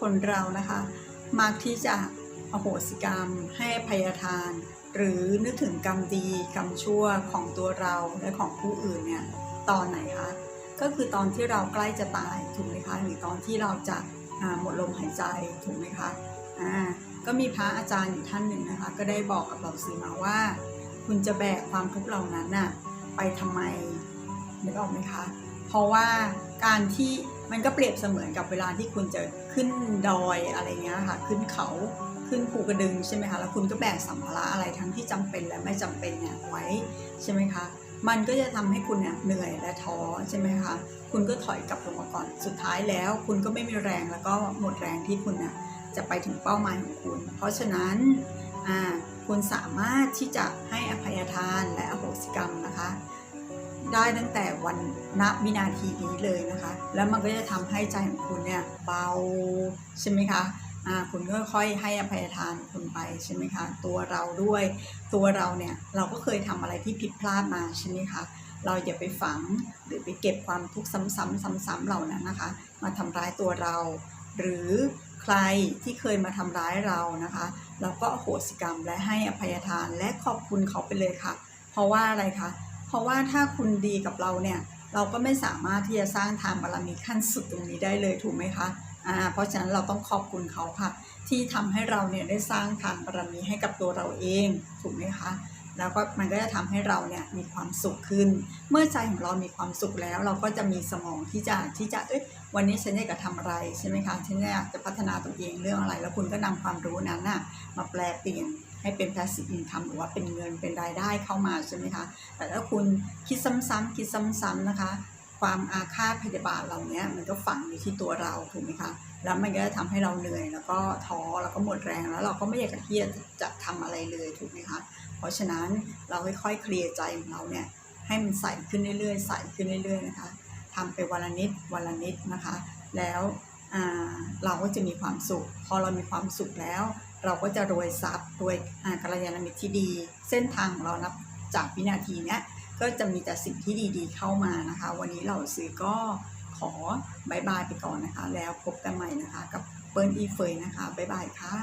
คนเรานะคะมักที่จะอโหสิกรรม ให้อภัยทาน หรือนึกถึงกรรมดีกรรมชั่วของตัวเราและของผู้อื่นเนี่ยตอนไหนคะก็คือตอนที่เราใกล้จะตายถูกไหมคะหรือตอนที่เราจะาหมดลมหายใจถูกไหมคะอ่าก็มีพระอาจารย์อยู่ท่านหนึ่งนะคะ ก็ได้บอกกับเราสื่อมาว่า คุณจะแบกความทุกข์เหล่านั้นน่ะไปทำไมนึกออกไหมคะ เพราะว่าการที่ มันก็เปรียบเสมือนกับเวลาที่คุณจะขึ้นดอยอะไรเงี้ยค่ะ ขึ้นเขาขึ้นภูกระดึงใช่ไหมคะ แล้วคุณก็แบกสัมภาระอะไรทั้งที่จำเป็นและไม่จำเป็นเนี่ยไว้ใช่ไหมคะ มันก็จะทำให้คุณเนี่ยเหนื่อยและท้อใช่ไหมคะ คุณก็ถอยกลับลงมาก่อน สุดท้ายแล้ว คุณก็ไม่มีแรงแล้วก็หมดแรงที่คุณน่ะจะไปถึงเป้าหมายของคุณ เพราะฉะนั้นคุณสามารถที่จะให้อภัยทานและอโหสิกรรมนะ ได้ตั้งแต่วันณวินาทีนี้เลยนะคะ แล้วมันก็จะทำให้ใจของคุณเนี่ยเบาใช่ไหมคะอ่าคุณก็ค่อยให้อภัยทานคุณไปใช่ไหมคะ ตัวเราด้วย ตัวเราเนี่ยเราก็เคยทำอะไรที่ผิดพลาดมาใช่ไหมคะ เราอย่าไปฝังหรือไปเก็บความทุกข์ซ้ำๆซ้ำๆเหล่านั้นนะคะ มาทำร้ายตัวเรา หรือใครที่เคยมาทำร้ายเรานะคะ เราก็โหสิกรรมและให้อภัยทานและขอบคุณเขาไปเลยค่ะ เพราะว่าอะไรคะ เพราะว่าถ้าคุณดีกับเราเนี่ยเราก็ไม่สามารถที่จะสร้างทานบารมีขั้นสุดตรงนี้ได้เลยถูกไหมคะอ่าเพราะฉะนั้นเราต้องขอบคุณเขาค่ะ ที่ทำให้เราเนี่ยได้สร้างทานบารมีให้กับตัวเราเองถูกไหมคะแล้วก็มันก็จะทำให้เราเนี่ยมีความสุขขึ้น เมื่อใจของเรามีความสุขแล้ว เราก็จะมีสมองที่จะที่จะเอ้ยวันนี้ฉันอยากจะทำอะไรใช่ไหมคะฉันอยากจะพัฒนาตัวเองเรื่องอะไร แล้วคุณก็นำความรู้นั้นน่ะมาแปลเปลี่ยน ให้เป็น passive income หรือว่าเป็นเงินเป็นรายได้เข้ามาใช่ไหมคะ แต่ถ้าคุณคิดซ้ำๆคิดซ้ำๆนะคะ ความอาฆาตพยาบาทเหล่านี้มันก็ฝังอยู่ที่ตัวเราถูกไหมคะแล้วมันก็จะทำให้เราเหนื่อยแล้วก็ท้อแล้วก็หมดแรงแล้วเราก็ไม่อยากจะที่จะทำอะไรเลยถูกไหมคะเพราะฉะนั้นเราค่อยๆเคลียร์ใจของเราเนี่ยให้มันใสขึ้นเรื่อยๆใสขึ้นเรื่อยๆนะคะทำไปวันละนิดวันละนิดนะคะ แล้วเราก็จะมีความสุข พอเรามีความสุขแล้ว เราก็จะรวยทรัพย์รวยกัลยาณมิตรที่ดี เส้นทางของเรานับจากวินาทีเนี้ยก็จะมีแต่สิ่งที่ดีๆเข้ามานะคะ วันนี้เราซื้อก็ขอบายบายไปก่อนนะคะ แล้วพบกันใหม่นะคะ กับเปิ้ลอีเฟยนะคะบายบายค่ะ